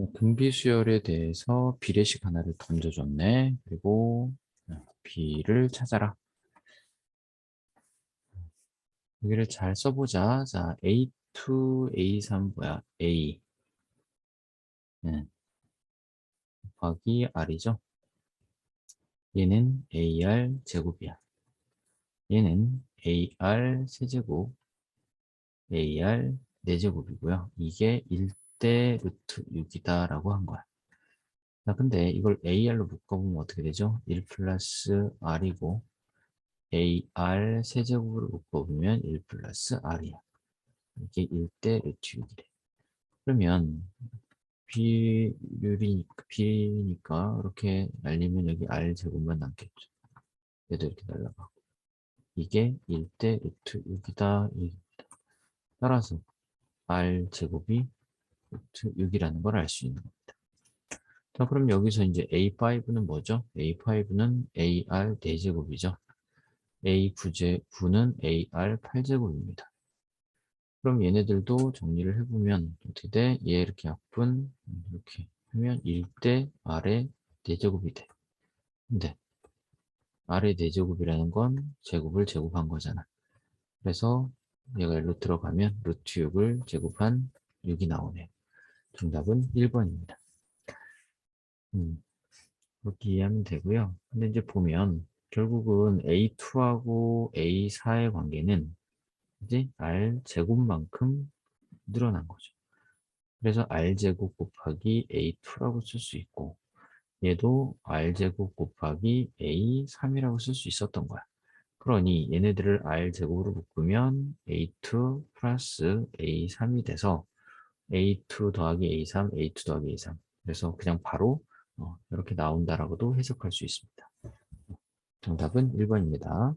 어, 분비수열에 대해서 비례식 하나를 던져줬네. 그리고 어, B를 찾아라. 여기를 잘 써보자. 자, A2, A3 뭐야? A. 네. 곱하기 R이죠. 얘는 AR 제곱이야. 얘는 AR 세제곱, AR 4제곱이고요. 이게 1대 루트 6이다 라고 한 거야. 자, 근데 이걸 AR로 묶어보면 어떻게 되죠? 1 플러스 R이고 AR 세제곱으로 묶어보면 1 플러스 R이야. 이게 1대 루트 6이래. 그러면 비율이니까, 비니까 이렇게 날리면 여기 R 제곱만 남겠죠. 얘도 이렇게 날라가고. 이게 1대 루트 6이다. 얘기입니다. 따라서 R 제곱이 6이라는 걸 알 수 있는 겁니다. 자, 그럼 여기서 이제 A5는 뭐죠? A5는 AR 4제곱이죠. A9제, 9는 AR 8제곱입니다. 그럼 얘네들도 정리를 해보면 어떻게 돼? 얘 이렇게 약분 이렇게 하면 1대 R의 4제곱이 돼. 근데 R의 4제곱이라는 건 제곱을 제곱한 거잖아. 그래서 얘가 일로 들어가면 루트 6을 제곱한 6이 나오네요. 정답은 1번입니다. 음, 그렇게 이해하면 되고요. 근데 이제 보면 결국은 A2하고 A4의 관계는 이제 R 제곱만큼 늘어난 거죠. 그래서 R 제곱 곱하기 A2라고 쓸 수 있고 얘도 R 제곱 곱하기 A3이라고 쓸 수 있었던 거야. 그러니 얘네들을 R 제곱으로 묶으면 A2 플러스 A3이 돼서 A2 더하기 A3, A2 더하기 A3 그래서 그냥 바로 어, 이렇게 나온다라고도 해석할 수 있습니다. 정답은 1번입니다.